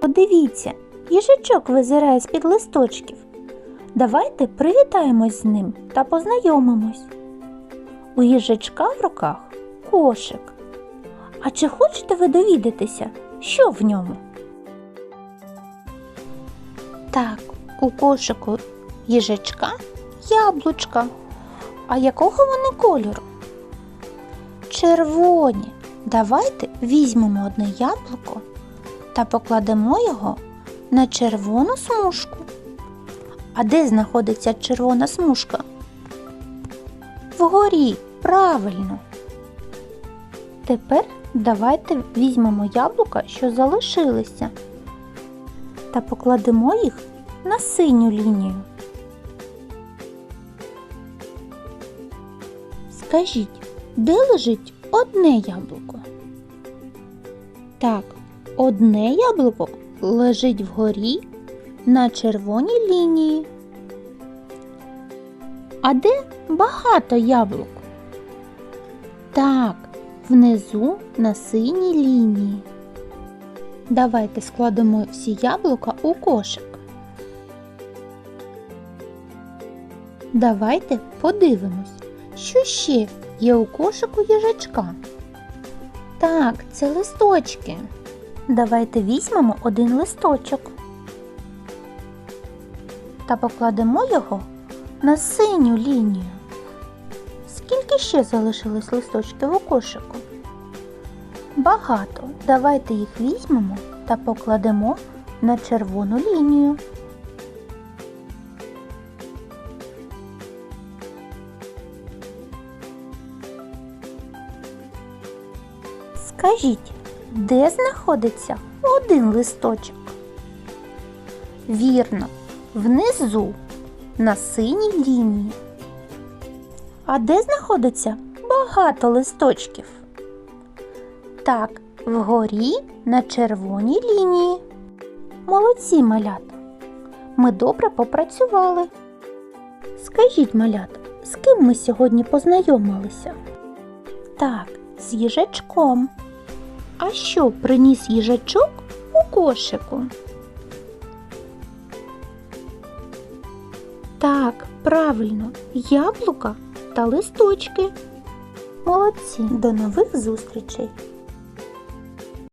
Подивіться, їжачок визирає з-під листочків. Давайте привітаємось з ним та познайомимось. У їжачка в руках кошик. А чи хочете ви довідатися, що в ньому? Так, у кошику їжачка яблучка. А якого вони кольору? Червоні. Давайте візьмемо одне яблуко та покладемо його на червону смужку. А де знаходиться червона смужка? Вгорі, правильно. Тепер давайте візьмемо яблука, що залишилися, та покладемо їх на синю лінію. Скажіть, де лежить одне яблуко? Так, одне яблуко лежить вгорі на червоній лінії. А де багато яблук? Так, внизу на синій лінії. Давайте складемо всі яблука у кошик. Давайте подивимось, що ще є у кошику їжачка. Так, це листочки. Давайте візьмемо один листочок та покладемо його на синю лінію. Скільки ще залишилось листочків у кошику? Багато. Давайте їх візьмемо та покладемо на червону лінію. Скажіть, де знаходиться один листочок? Вірно, внизу, на синій лінії. А де знаходиться багато листочків? Так, вгорі на червоній лінії. Молодці малята. Ми добре попрацювали. Скажіть, малята, з ким ми сьогодні познайомилися? Так, з їжачком. А що приніс їжачок у кошику? Так, правильно, яблука та листочки. Молодці, до нових зустрічей!